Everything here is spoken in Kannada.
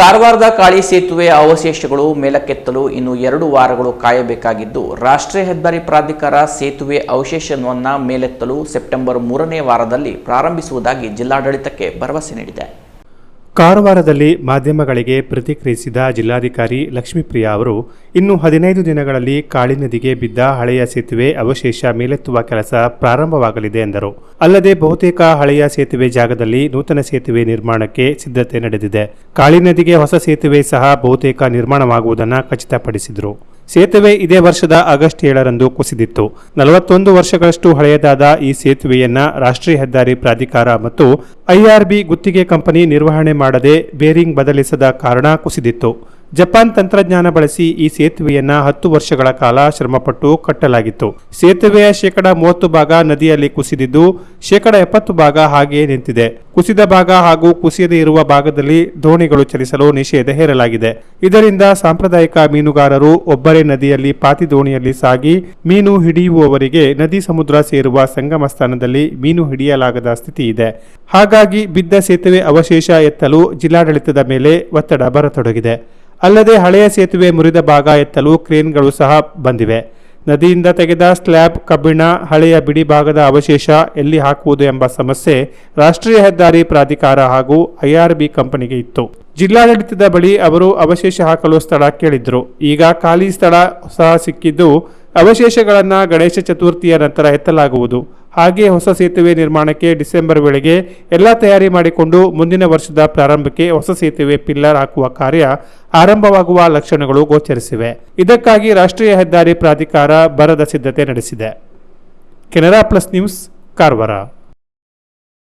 ಕಾರವಾರದ ಕಾಳಿ ಸೇತುವೆ ಅವಶೇಷಗಳು ಮೇಲಕ್ಕೆತ್ತಲು ಇನ್ನು ಎರಡು ವಾರಗಳು ಕಾಯಬೇಕಾಗಿದ್ದು, ರಾಷ್ಟ್ರೀಯ ಹೆದ್ದಾರಿ ಪ್ರಾಧಿಕಾರ ಸೇತುವೆ ಅವಶೇಷವನ್ನು ಮೇಲೆತ್ತಲು ಸೆಪ್ಟೆಂಬರ್ ಮೂರನೇ ವಾರದಲ್ಲಿ ಪ್ರಾರಂಭಿಸುವುದಾಗಿ ಜಿಲ್ಲಾಡಳಿತಕ್ಕೆ ಭರವಸೆ ನೀಡಿದೆ. ಕಾರವಾರದಲ್ಲಿ ಮಾಧ್ಯಮಗಳಿಗೆ ಪ್ರತಿಕ್ರಿಯಿಸಿದ ಜಿಲ್ಲಾಧಿಕಾರಿ ಲಕ್ಷ್ಮೀಪ್ರಿಯಾ ಅವರು, ಇನ್ನು ಹದಿನೈದು ದಿನಗಳಲ್ಲಿ ಕಾಳಿ ನದಿಗೆ ಬಿದ್ದ ಹಳೆಯ ಸೇತುವೆ ಅವಶೇಷ ಮೇಲೆತ್ತುವ ಕೆಲಸ ಪ್ರಾರಂಭವಾಗಲಿದೆ ಎಂದರು. ಅಲ್ಲದೆ ಬಹುತೇಕ ಹಳೆಯ ಸೇತುವೆ ಜಾಗದಲ್ಲಿ ನೂತನ ಸೇತುವೆ ನಿರ್ಮಾಣಕ್ಕೆ ಸಿದ್ಧತೆ ನಡೆದಿದೆ. ಕಾಳಿ ನದಿಗೆ ಹೊಸ ಸೇತುವೆ ಸಹ ಬಹುತೇಕ ನಿರ್ಮಾಣವಾಗುವುದನ್ನು ಖಚಿತಪಡಿಸಿದರು. ಸೇತುವೆ ಇದೇ ವರ್ಷದ ಆಗಸ್ಟ್ ಏಳರಂದು ಕುಸಿದಿತ್ತು. ನಲವತ್ತೊಂದು ವರ್ಷಗಳಷ್ಟು ಹಳೆಯದಾದ ಈ ಸೇತುವೆಯನ್ನ ರಾಷ್ಟ್ರೀಯ ಹೆದ್ದಾರಿ ಪ್ರಾಧಿಕಾರ ಮತ್ತು ಐಆರ್ಬಿ ಗುತ್ತಿಗೆ ಕಂಪನಿ ನಿರ್ವಹಣೆ ಮಾಡದೆ ಬೇರಿಂಗ್ ಬದಲಿಸದ ಕಾರಣ ಕುಸಿದಿತ್ತು. ಜಪಾನ್ ತಂತ್ರಜ್ಞಾನ ಬಳಸಿ ಈ ಸೇತುವೆಯನ್ನ ಹತ್ತು ವರ್ಷಗಳ ಕಾಲ ಶ್ರಮಪಟ್ಟು ಕಟ್ಟಲಾಗಿತ್ತು. ಸೇತುವೆಯ ಶೇಕಡ ಮೂವತ್ತು ಭಾಗ ನದಿಯಲ್ಲಿ ಕುಸಿದಿದ್ದು, ಶೇಕಡ ಎಪ್ಪತ್ತು ಭಾಗ ಹಾಗೆಯೇ ನಿಂತಿದೆ. ಕುಸಿದ ಭಾಗ ಹಾಗೂ ಕುಸಿಯದೇ ಇರುವ ಭಾಗದಲ್ಲಿ ದೋಣಿಗಳು ಚಲಿಸಲು ನಿಷೇಧ ಹೇರಲಾಗಿದೆ. ಇದರಿಂದ ಸಾಂಪ್ರದಾಯಿಕ ಮೀನುಗಾರರು ಒಬ್ಬರೇ ನದಿಯಲ್ಲಿ ಪಾತಿ ದೋಣಿಯಲ್ಲಿ ಸಾಗಿ, ಮೀನು ಹಿಡಿಯುವವರಿಗೆ ನದಿ ಸಮುದ್ರ ಸೇರುವ ಸಂಗಮ ಸ್ಥಾನದಲ್ಲಿ ಮೀನು ಹಿಡಿಯಲಾಗದ ಸ್ಥಿತಿ ಇದೆ. ಹಾಗಾಗಿ ಬಿದ್ದ ಸೇತುವೆ ಅವಶೇಷ ಎತ್ತಲು ಜಿಲ್ಲಾಡಳಿತದ ಮೇಲೆ ಒತ್ತಡ ಬರತೊಡಗಿದೆ. ಅಲ್ಲದೆ ಹಳೆಯ ಸೇತುವೆ ಮುರಿದ ಭಾಗ ಎತ್ತಲು ಕ್ರೇನ್ಗಳು ಸಹ ಬಂದಿವೆ. ನದಿಯಿಂದ ತೆಗೆದ ಸ್ಲ್ಯಾಬ್ ಕಬ್ಬಿಣ ಹಳೆಯ ಬಿಡಿ ಭಾಗದ ಅವಶೇಷ ಎಲ್ಲಿ ಹಾಕುವುದು ಎಂಬ ಸಮಸ್ಯೆ ರಾಷ್ಟ್ರೀಯ ಹೆದ್ದಾರಿ ಪ್ರಾಧಿಕಾರ ಹಾಗೂ ಐಆರ್ಬಿ ಕಂಪನಿಗೆ ಇತ್ತು. ಜಿಲ್ಲಾಡಳಿತದ ಬಳಿ ಅವರು ಅವಶೇಷ ಹಾಕಲು ಸ್ಥಳ ಕೇಳಿದ್ರು. ಈಗ ಖಾಲಿ ಸ್ಥಳ ಸಹ ಸಿಕ್ಕಿದ್ದು ಅವಶೇಷಗಳನ್ನು ಗಣೇಶ ಚತುರ್ಥಿಯ ನಂತರ ಎತ್ತಲಾಗುವುದು. ಹಾಗೆ ಹೊಸ ಸೇತುವೆ ನಿರ್ಮಾಣಕ್ಕೆ ಡಿಸೆಂಬರ್ ವೇಳೆಗೆ ಎಲ್ಲ ತಯಾರಿ ಮಾಡಿಕೊಂಡು ಮುಂದಿನ ವರ್ಷದ ಪ್ರಾರಂಭಕ್ಕೆ ಹೊಸ ಸೇತುವೆ ಪಿಲ್ಲರ್ ಹಾಕುವ ಕಾರ್ಯ ಆರಂಭವಾಗುವ ಲಕ್ಷಣಗಳು ಗೋಚರಿಸಿವೆ. ಇದಕ್ಕಾಗಿ ರಾಷ್ಟ್ರೀಯ ಹೆದ್ದಾರಿ ಪ್ರಾಧಿಕಾರ ಬರದ ಸಿದ್ಧತೆ ನಡೆಸಿದೆ. Canara plus news, Karwar.